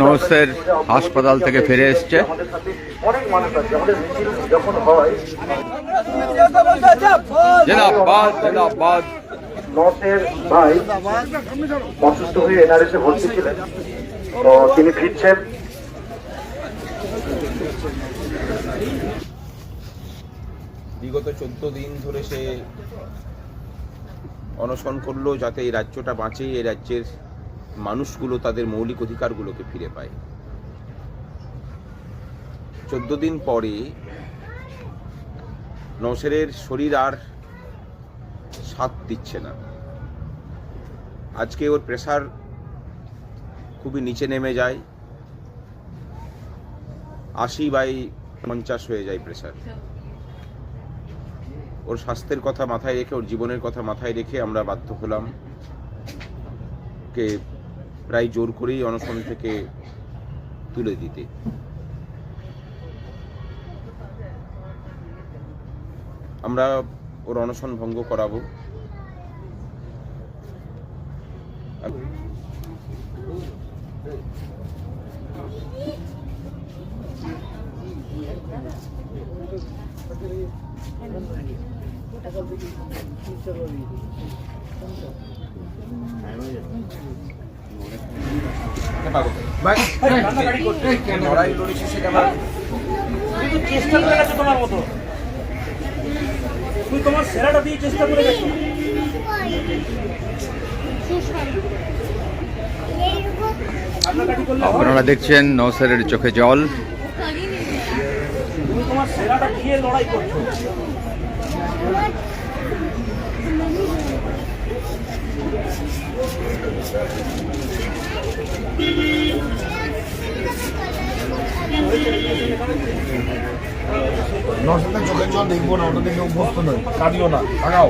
নৌসের হাসপাতাল থেকে ফিরে এসছে। আমাদের সাথে অনেক মানুষ আছে আমাদের মিছিল যখন হয় জিন্দাবাদ জিন্দাবাদ নর্থের ভাই অসুস্থ হয়ে এনআরএসে ভর্তি ছিলেন। তো তিনি ফিরছেন। বিগত চোদ্দ দিন ধরে সে অনশন করল যাতে এই রাজ্যটা বাঁচে এই রাজ্যের মানুষগুলো তাদের মৌলিক অধিকারগুলোকে ফিরে পায়। চোদ্দ দিন পরে নসেরের শরীর আর সাথ দিচ্ছে না। আজকে ওর প্রেসার খুবই নিচে নেমে যায়। আশি বাই পঞ্চাশ হয়ে যায় প্রেসার। ওর স্বাস্থ্যের কথা মাথায় রেখে, ওর জীবনের কথা মাথায় রেখে আমরা বাধ্য হলাম কে প্রায় জোর করেই অনশন থেকে তুলে দিতে। আমরা ওর অনশন ভঙ্গ করাবো। লড়াই লড়েছি সেটা আমার চেষ্টা করে গেছো তোমার মতো। তুমি তোমার সেরাটা দিয়ে চেষ্টা করে গেছো। কান্নাকাটি করলে হবে? আপনারা দেখছেন নৌসেরের চোখে জল। তুমি তোমার সেরাটা দিয়ে লড়াই করছ। নর্সের চোখের জল দেখব না ওটা দেখে অভ্যস্ত নয় কাঁদিও না তাকাও